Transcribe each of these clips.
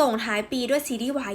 ส่งท้ายปีด้วยซีรีส์วาย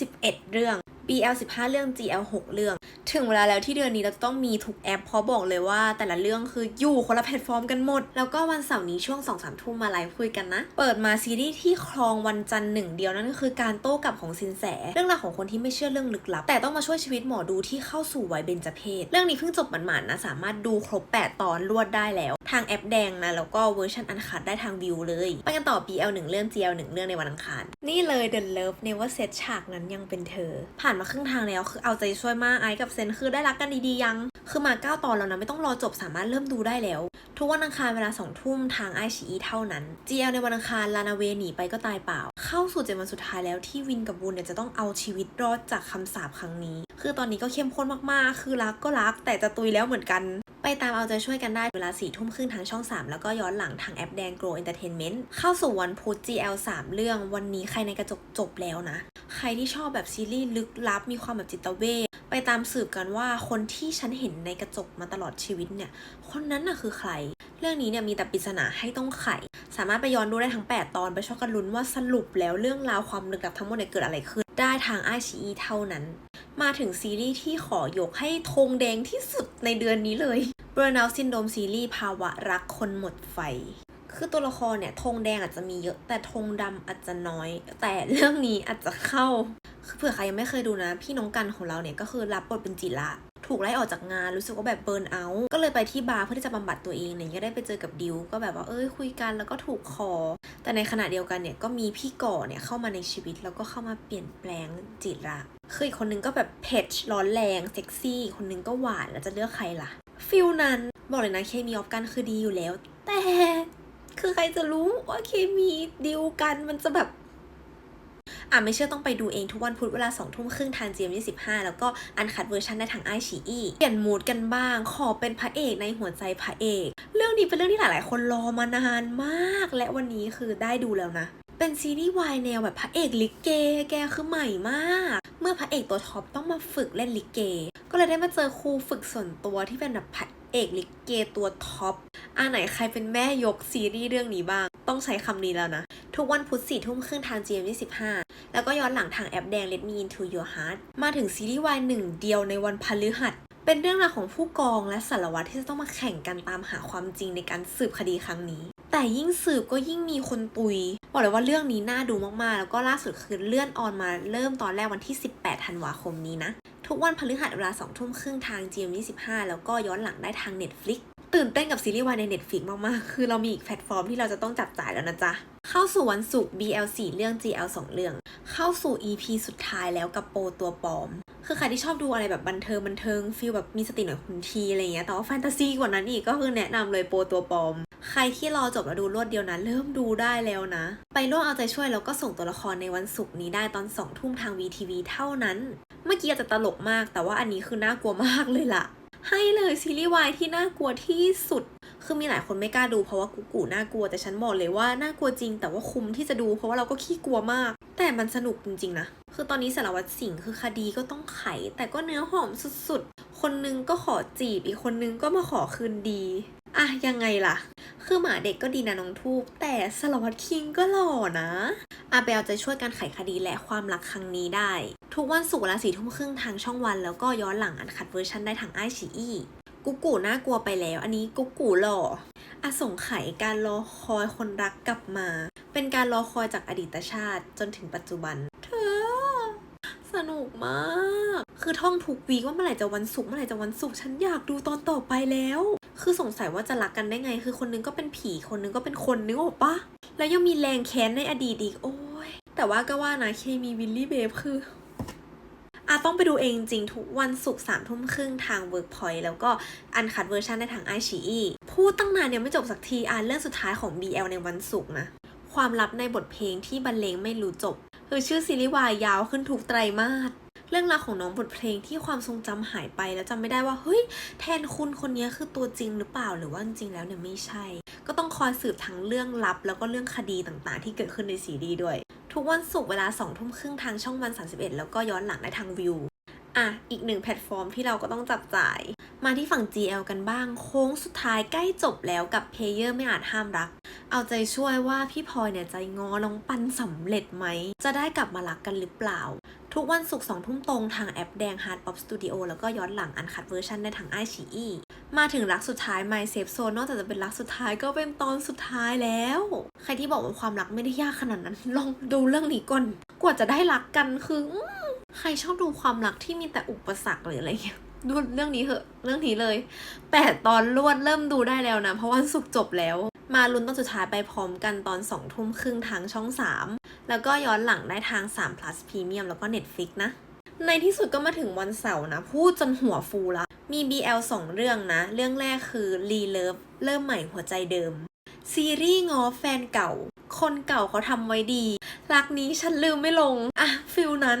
21 เรื่อง BL 15 เรื่อง GL 6 เรื่อง ถึงเวลาแล้วที่เดือนนี้เราต้องมีทุกแอปเพราะบอกเลยว่าแต่ละเรื่องคืออยู่คนละแพลตฟอร์มกันหมด แล้วก็วันเสาร์นี้ช่วง 2-3 ทุ่มมาไลฟ์คุยกันนะ เปิดมาซีรีส์ที่ครองวันจันทร์หนึ่งเดียวนั่นก็คือการโต้กลับของสินแส เรื่องราวของคนที่ไม่เชื่อเรื่องลึกลับ แต่ต้องมาช่วยชีวิตหมอดูที่เข้าสู่วัยเบญจเพศ เรื่องนี้เพิ่งจบหมาดๆนะสามารถดูครบ 8 ตอนรวดได้แล้ว ทางแอปแดงนะ แล้วก็เวอร์ชันอันคัดได้ทางวิวเลย ไปกันต่อ BL 1 เรื่อง GL 1 เรื่องในวันอังคาร นี่เลย The Love Never Set ฉากนั้นยังเป็นเธอ ผ่านมาครึ่งทางแล้วคือเอาใจช่วยมากไอซ์กับเซนคือได้รักกันดีๆยัง คือมา9ตอนแล้วนะไม่ต้องรอจบสามารถเริ่มดูได้แล้ว ทุกวันอังคารเวลา2ทุ่มทางไอชีเท่านั้น GL ในวันอังคารลานาเวหนีไปก็ตายเปล่า เข้าสู่เจ็ดวันสุดท้ายแล้วที่วินกับบูนเนี่ยจะต้องเอาชีวิตรอดจากคำสาปครั้งนี้ คือตอนนี้ก็เข้มข้นมากๆ คือรักก็รักแต่จะตุยแล้วเหมือนกัน ตามเอาใจช่วยกันได้เวลา4ี่ทุ่มครึ่งทางช่อง 3 แล้วก็ย้อนหลังทางแอปแดง Grow Entertainment เข้าสู่วันพุธ GL 3 เรื่องวันนี้ใครในกระจกจบแล้วนะ ใครที่ชอบแบบซีรีส์ลึกลับมีความแบบจิตเวชไปตามสืบกันว่าคนที่ฉันเห็นในกระจกมาตลอดชีวิตเนี่ย คนนั้นน่ะคือใคร เรื่องนี้เนี่ยมีแต่ปริศนาให้ต้องไข สามารถไปย้อนดูได้ทั้ง 8 ตอนไปช่วยกันลุ้นว่าสรุปแล้วเรื่องราวความลึกลับทั้งหมดเนี่ยเกิดอะไรขึ้น ได้ทางไอชีเท่านั้น มาถึงซีรีส์ที่ขอยกให้ธงแดงที่สุดในเดือนนี้เลย Burnout Syndrome ซีรีส์ภาวะรักคนหมดไฟ คือตัวละครเนี่ยธงแดงอาจจะมีเยอะ แต่ธงดำอาจจะน้อย แต่เรื่องนี้อาจจะเข้า คือเผื่อใครยังไม่เคยดูนะ พี่น้องกันของเราเนี่ยก็คือรับบทเป็นจิระถูกไล่ออกจากงานรู้สึกว่าแบบเบิร์นเอาท์ก็เลยไปที่บาร์เพื่อที่จะบำบัดตัวเองเนี่ยก็ได้ไปเจอกับดิวก็แบบว่าเอ้ยคุยกันแล้วก็ถูกคอ แต่ในขณะเดียวกันเนี่ยก็มีพี่ก่อเนี่ยเข้ามาในชีวิตแล้วก็เข้ามาเปลี่ยนแปลงจิระคืออีกคนนึงก็แบบเผ็ดร้อนแรงเซ็กซี่ คนนึงก็หวานแล้วจะเลือกใครล่ะ ฟิลนั้น บอกเลยนะเคมีออฟกันคือดีอยู่แล้ว แต่คือใครจะรู้ว่าเคมีดิวกันมันจะแบบอะไม่เชื่อต้องไปดูเองทุกวันพุธเวลา2ทุ่มครึ่งทาง GM 25แล้วก็อันคัดเวอร์ชันได้ทางไอชีอีเปลี่ยนมูดกันบ้าง ขอเป็นพระเอกในหัวใจพระเอก เรื่องนี้เป็นเรื่องที่หลายๆ คนรอมานานมาก และวันนี้คือได้ดูแล้วนะ เป็นซีรีส์วายแนวแบบพระเอกลิเก แกคือใหม่มาก เมื่อพระเอกตัวท็อปต้องมาฝึกเล่นลิเก ก็เลยได้มาเจอครูฝึกส่วนตัวที่เป็นแบบพระเอกลิเกตัวท็อปอ่าไหนใครเป็นแม่ยกซีรีส์เรื่องนี้บ้าง ต้องใช้คำนี้แล้วนะ ทุกวันพุธสี่ทุ่มครึ่งทาง GM 25 แล้วก็ย้อนหลังทางแอปแดง Let Me Into Your Heart มาถึงซีรีส์วายหนึ่งเดียวในวันพฤหัสเป็นเรื่องราวของผู้กองและสารวัตรที่จะต้องมาแข่งกันตามหาความจริงในการสืบคดีครั้งนี้ แต่ยิ่งสืบก็ยิ่งมีคนตุย บอกเลยว่าเรื่องนี้น่าดูมากๆ แล้วก็ล่าสุดคือเลื่อนออนมาเริ่มตอนแรกวันที่ 18 ธันวาคมนี้นะ ทุกวันพฤหัสเวลา2ทุ่มครึ่งทาง GM 25 แล้วก็ย้อนหลังได้ทาง Netflix ตื่นเต้นกับซีรีส์วายใน Netflix มาก ๆ คือเรามีอีกแพลตฟอร์มที่เราจะต้องจับจ่ายแล้วนะจ๊ะ เข้าสู่วันศุกร์ BL 4 เรื่อง GL 2 เรื่อง เข้าสู่ EP สุดท้ายแล้วกับโปรตัวปลอม คือใครที่ชอบดูอะไรแบบบันเทิงบันเทิงฟีลแบบมีสติหน่อยคุณทีอะไรเงี้ย แต่ว่าแฟนตาซีกว่านั้นอีกก็คือแนะนำเลยโปรตัวปลอม ใครที่รอจบแล้วดูรวดเดียวนะเริ่มดูได้แล้วนะ ไปร่วมเอาใจช่วยแล้วก็ส่งตัวละครในวันศุกร์นี้ได้ตอน2ทุ่มทาง VTV เท่านั้น เมื่อกี้อาจจะตลกมาก แต่ว่าอันนี้คือน่ากลัวมากเลยล่ะ ให้เลยซีรีส์วายที่น่ากลัวที่สุด คือมีหลายคนไม่กล้าดูเพราะว่ากูกูน่ากลัวแต่ฉันบอกเลยว่าน่ากลัวจริง แต่ว่าคุ้มที่จะดู เพราะว่าเราก็ขี้กลัวมาก แต่มันสนุกจริงๆนะคือตอนนี้สารวัตรสิงห์คือคดีก็ต้องไข แต่ก็เนื้อหอมสุดๆ คนนึงก็ขอจีบอีกคนนึงก็มาขอคืนดีอะยังไงล่ะ คือหมาเด็กก็ดีนะน้องทูบแต่สารวัตรคิงก็หล่อนะ อาเบลจะช่วยการไขคดีและความรักครั้งนี้ได้ ทุกวันศุกร์เวลาสี่ทุ่มครึ่งทางช่องวัน แล้วก็ย้อนหลังอันคัดเวอร์ชันได้ทางไอชีอีกุ๊กกูน่ากลัวไปแล้ว อันนี้กุ๊กกูหล่ออาสงไขยการรอคอยคนรักกลับมา เป็นการรอคอยจากอดีตชาติจนถึงปัจจุบัน เธอ สนุกมาก คือท่องทุกวีว่าเมื่อไหร่จะวันศุกร์เมื่อไหร่จะวันศุกร์ฉันอยากดูตอนต่อไปแล้ว คือสงสัยว่าจะรักกันได้ไง คือคนนึงก็เป็นผีคนนึงก็เป็นคนนึกออกปะแล้วยังมีแรงแค้นในอดีตอีกโอ้ แต่ว่าก็ว่านะเคมีวิลลี่เบฟคืออาต้องไปดูเองจริงทุกวันศุกร์สามทุ่มครึ่งทาง Workpoint แล้วก็อันคัดเวอร์ชันในทางไอชีอีพูดตั้งนานยังไม่จบสักทีอ่านเรื่องสุดท้ายของ BL ในวันศุกร์นะ ความลับในบทเพลงที่บรรเลงไม่รู้จบ คือชื่อซีรีส์วายยาวขึ้นทุกไตรมาสเรื่องราวของน้องบทเพลงที่ความทรงจำหายไป แล้วจำไม่ได้ว่าเฮ้ยแทนคุณคนนี้คือตัวจริงหรือเปล่าหรือว่าจริงแล้วเนี่ยไม่ใช่ ก็ต้องคอยสืบทั้งเรื่องลับแล้วก็เรื่องคดีต่างๆ ที่เกิดขึ้นในซีรีส์ด้วย ทุกวันศุกร์เวลา2ทุ่มครึ่งทางช่องวัน 31 แล้วก็ย้อนหลังได้ทางวิวอะ อีกหนึ่งแพลตฟอร์มที่เราก็ต้องจับจ่าย มาที่ฝั่ง GL กันบ้าง โค้งสุดท้ายใกล้จบแล้วกับเพเยอร์ไม่อาจห้ามรัก เอาใจช่วยว่าพี่พลอยเนี่ยใจงอน้องปันสำเร็จไหม จะได้กลับมารักกันหรือเปล่า ทุกวันศุกร์สองทุ่มตรงทางแอปแดง Hard Pop Studio แล้วก็ย้อนหลังอันคัดเวอร์ชันได้ทางไอชีอี มาถึงรักสุดท้าย My Safe Zone นอกจากจะเป็นรักสุดท้ายก็เป็นตอนสุดท้ายแล้ว ใครที่บอกว่าความรักไม่ได้ยากขนาดนั้น ลองดูเรื่องนี้ก่อน กว่าจะได้รักกันคือใครชอบดูความรักที่มีแต่อุปสรรคหรืออะไรเงี้ยดูเรื่องนี้เหอะเรื่องนี้เลยแปดตอนรวดเริ่มดูได้แล้วนะ เพราะวันศุกร์จบแล้ว มาลุ้นตอนสุดท้ายไปพร้อมกันตอน2องทุ่มครึ่งทางช่อง 3 แล้วก็ย้อนหลังได้ทาง3 plus premium แล้วก็ Netflix นะ ในที่สุดก็มาถึงวันเสาร์นะ พูดจนหัวฟูละมี BL 2 เรื่องนะ เรื่องแรกคือ r e Love เริ่มใหม่หัวใจเดิม ซีรีส์ง้อแฟนเก่า คนเก่าเขาทำไว้ดี รักนี้ฉันลืมไม่ลง อะฟิลนั้น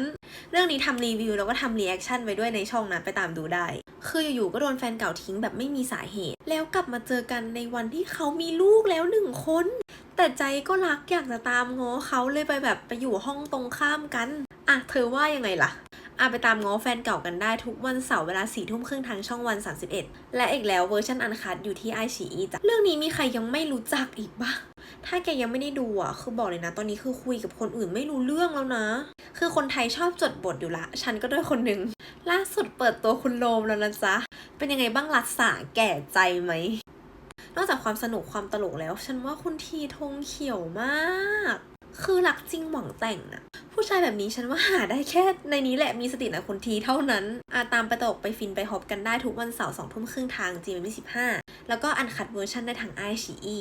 เรื่องนี้ทำรีวิวแล้วก็ทำรีแอคชั่นไว้ด้วยในช่องนะไปตามดูได้ คืออยู่ๆก็โดนแฟนเก่าทิ้งแบบไม่มีสาเหตุ แล้วกลับมาเจอกันในวันที่เขามีลูกแล้วหนึ่งคน แต่ใจก็รักอยากจะตามง้อเขาเลยไปแบบไปอยู่ห้องตรงข้ามกัน อะเธอว่ายังไงล่ะ อะไปตามง้อแฟนเก่ากันได้ทุกวันเสาร์เวลาสี่ทุ่มครึ่งทางช่องวัน 31 และอีกแล้วเวอร์ชันอันคัดอยู่ที่ไอชีอีจ้ะเรื่องนี้มีใครยังไม่รู้จักอีกบ้างถ้าแกยังไม่ได้ดูอะ คือบอกเลยนะ ตอนนี้คือคุยกับคนอื่นไม่รู้เรื่องแล้วนะ คือคนไทยชอบจดบทอยู่ละ ฉันก็ด้วยคนหนึ่ง ล่าสุดเปิดตัวคุณโลมแล้วนะจ๊ะ เป็นยังไงบ้างรักษาแก่ใจไหม นอกจากความสนุกความตลกแล้ว ฉันว่าคุณทีทงเขียวมาก คือรักจริงหวังแต่งอะผู้ชายแบบนี้ฉันว่าหาได้แค่ในนี้แหละมีสตินะคนทีเท่านั้นอาตามไปตกไปฟินไปฮอปกันได้ทุกวันเสาร์สองทุ่มครึ่งทาง g m 2 5แล้วก็อันคัดเวอร์ชันได้ทางไอชีอี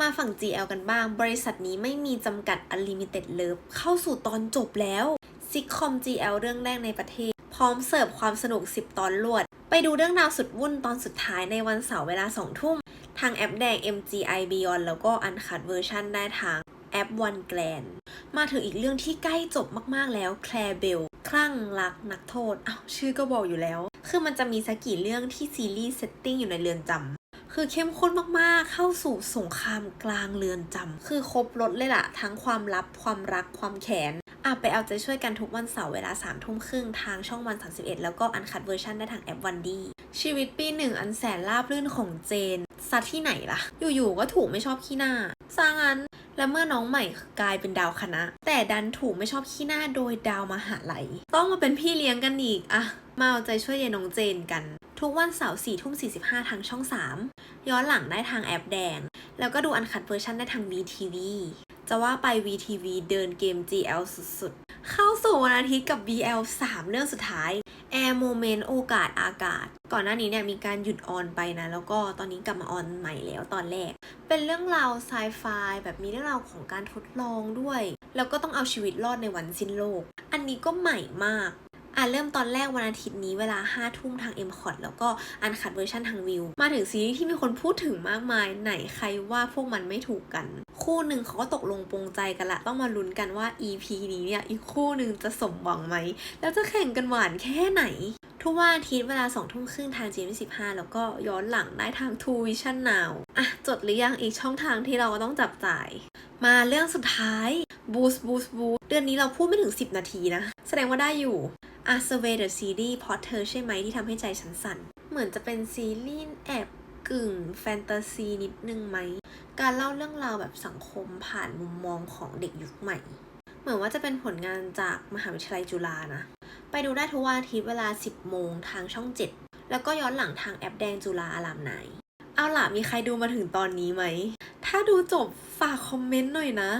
มาฝั่ง GL กันบ้าง บริษัทนี้ไม่มีจำกัด Unlimited Love เข้าสู่ตอนจบแล้วซิคคอม GL เรื่องแรกในประเทศ พร้อมเสิร์ฟความสนุก 10 ตอนรวด ไปดูเรื่องราวสุดวุ่นตอนสุดท้ายในวันเสาร์เวลา 2 ทุ่ม ทางแอปแดง MGI Beyond แล้วก็อันคัดเวอร์ชันได้ทาง แอป One Grand มาถึงอีกเรื่องที่ใกล้จบมากๆแล้วแคลเบลคลั่งรักนักโทษอ้าวชื่อก็บอกอยู่แล้ว คือมันจะมีสักกี่เรื่องที่ซีรีส์เซตติ้งอยู่ในเรือนจำคือเข้มข้นมากๆ เข้าสู่สงครามกลางเรือนจำคือครบรถเลยล่ะ ทั้งความลับ ความรัก ความแค้นอะไปเอาใจช่วยกันทุกวันเสาร์เวลา3ามทุ่มครึ่งทางช่องวัน 31 แล้วก็อันคัดเวอร์ชันได้ทางแอปวันดี ชีวิตปีหนึ่งอันแสนราบรื่นของเจนซัดที่ไหนล่ะ อยู่ๆ ก็ถูกไม่ชอบขี้หน้าซางั้น และเมื่อน้องใหม่กลายเป็นดาวคณะ แต่ดันถูกไม่ชอบขี้หน้าโดยดาวมหาลัย ต้องมาเป็นพี่เลี้ยงกันอีกอะมาเอาใจช่วยยายน้องเจนกัน ทุกวันเสาร์สี่ทุ่มสี่สิบห้าทางช่อง 3 ย้อนหลังได้ทางแอปแดง แล้วก็ดูอันคัดเวอร์ชันได้ทาง VTV จะว่าไป VTV เดินเกม GL สุดๆ เข้าสู่วันอาทิตย์กับ BL 3 เรื่องสุดท้าย Air Moment โอกาสอากาศ ก่อนหน้านี้เนี่ยมีการหยุดออนไปนะ แล้วก็ตอนนี้กลับมาออนใหม่แล้วตอนแรก เป็นเรื่องราวไซไฟแบบมีเรื่องราวของการทดลองด้วย แล้วก็ต้องเอาชีวิตรอดในวันสิ้นโลก อันนี้ก็ใหม่มากอะเริ่มตอนแรกวันอาทิตย์นี้เวลา5้าทุ่มทาง m c o t แล้วก็อันคัดเวอร์ชันทางวิว มาถึงซีรีส์ที่มีคนพูดถึงมากมาย ไหนใครว่าพวกมันไม่ถูกกัน คู่หนึ่งเขาก็ตกลงปรงใจกันละ ต้องมาลุ้นกันว่า EP นี้เนี่ยอีกคู่หนึ่งจะสมหวังไหม แล้วจะแข่งกันหวานแค่ไหน ทุกวันอาทิตย์เวลา2องทุ่มครึ่งทาง g m 25แล้วก็ย้อนหลังได้ทาง True Vision Now อะ จดหรือยังอีกช่องทางที่เราก็ต้องจับจ่าย มาเรื่องสุดท้าย Boost Boost Boost เดือนนี้เราพูดไม่ถึง 10 นาทีนะ แสดงว่าได้อยู่อะ Survey the Series เพราะเธอใช่ไหมที่ทำให้ใจฉันสั่น เหมือนจะเป็นซีรีส์แอบ กึ่งแฟนตาซีนิดนึงไหม การเล่าเรื่องราวแบบสังคมผ่านมุมมองของเด็กยุคใหม่ เหมือนว่าจะเป็นผลงานจากมหาวิทยาลัยจุฬานะ ไปดูได้ทุกวันอาทิตย์เวลา 10 โมงทางช่อง 7 แล้วก็ย้อนหลังทางแอปแดงจุฬาอารามไนเอาล่ะมีใครดูมาถึงตอนนี้ไหม ถ้าดูจบฝากคอมเมนต์หน่อยนะ